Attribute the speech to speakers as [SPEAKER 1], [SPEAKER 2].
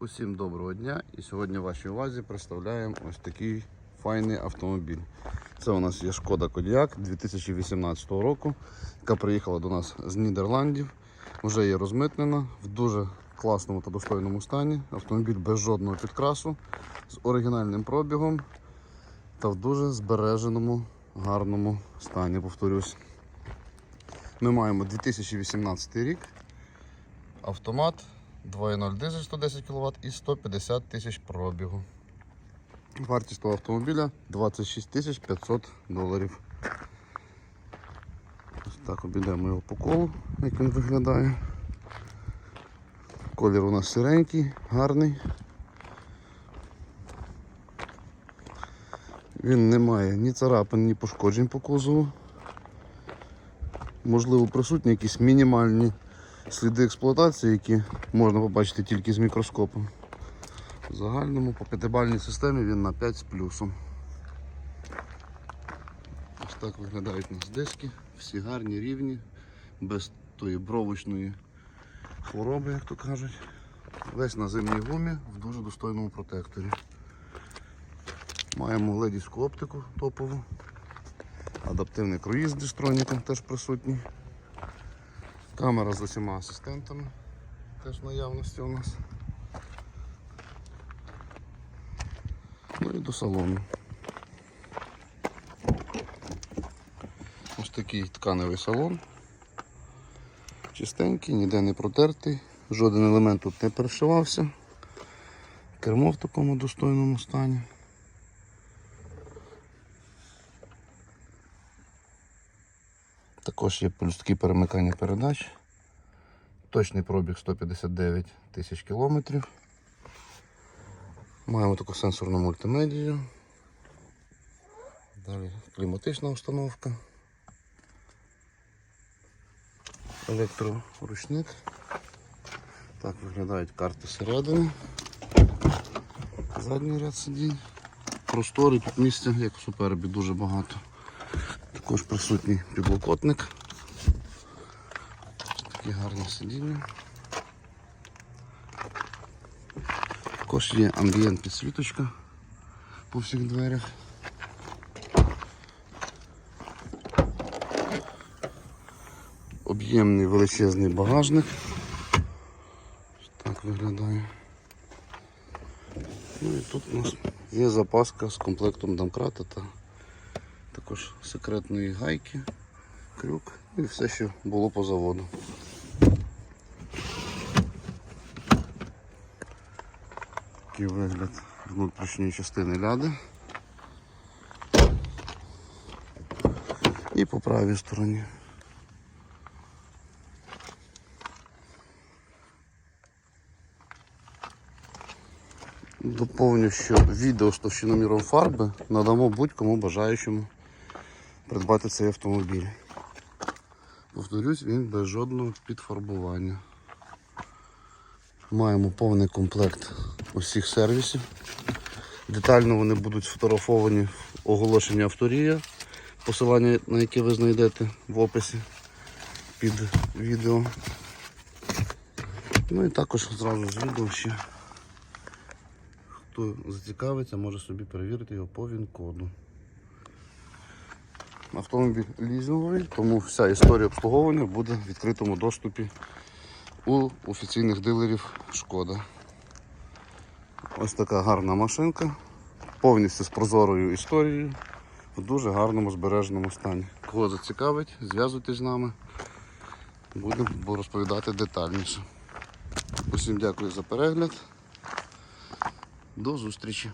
[SPEAKER 1] Усім доброго дня і сьогодні вашій увазі представляємо ось такий файний автомобіль. Це у нас є Шкода Кодіак 2018 року, яка приїхала до нас з Нідерландів. Вже є розмитнена в дуже класному та достойному стані. Автомобіль без жодного підкрасу, з оригінальним пробігом та в дуже збереженому гарному стані. Повторюсь. Ми маємо 2018 рік, автомат, 2.0 дизель 110 кВт і 150 тисяч пробігу. Вартість того автомобіля 26 тисяч 500 доларів. Ось так обійдемо його по колу, як він виглядає. Колір у нас сиренький, гарний. Він не має ні царапин, ні пошкоджень по кузову. Можливо, присутні якісь мінімальні сліди експлуатації, які можна побачити тільки з мікроскопом. В загальному по п'ятибальній системі він на 5 з плюсом. Ось так виглядають у нас диски, всі гарні, рівні, без тої бровочної хвороби, як то кажуть. Весь на зимній гумі в дуже достойному протекторі. Маємо ледівську оптику топову. Адаптивний круїз з дистроніком теж присутній. Камера з усіма асистентами теж наявності у нас. Ну і до салону. Ось такий тканевий салон. Чистенький, ніде не протертий, жоден елемент тут не перешивався. Кермо в такому достойному стані. Також є пульстки перемикання передач. Точний пробіг 159 тисяч кілометрів. Маємо таку сенсорну мультимедію. Далі кліматична установка. Електроручник. Так виглядають карти всередині. Задній ряд сидінь. Простори тут місця, як в супербі, дуже багато. Також присутній підлокотник. Такі гарні сидіння. Також є амбієнт підсвіточка по всіх дверях. Об'ємний величезний багажник. Так виглядає. Ну і тут у нас є запаска з комплектом домкрата та також секретної гайки, крюк і все, що було по заводу. Такий вигляд внутрішньої частини ляди. І по правій стороні. Доповню, що відео з товщиноміром фарби надамо будь-кому бажаючому придбати цей автомобіль. Повторюсь, він без жодного підфарбування. Маємо повний комплект усіх сервісів. Детально вони будуть сфотографовані в оголошенні авторія, посилання на яке ви знайдете в описі під відео. Ну і також зразу з відео ще хто зацікавиться, може собі перевірити його по ВІН-коду. Автомобіль лізинговий, тому вся історія обслуговування буде в відкритому доступі у офіційних дилерів Шкода. Ось така гарна машинка, повністю з прозорою історією, в дуже гарному збереженому стані. Кого зацікавить, зв'язуйтесь з нами, будемо розповідати детальніше. Усім дякую за перегляд. До зустрічі!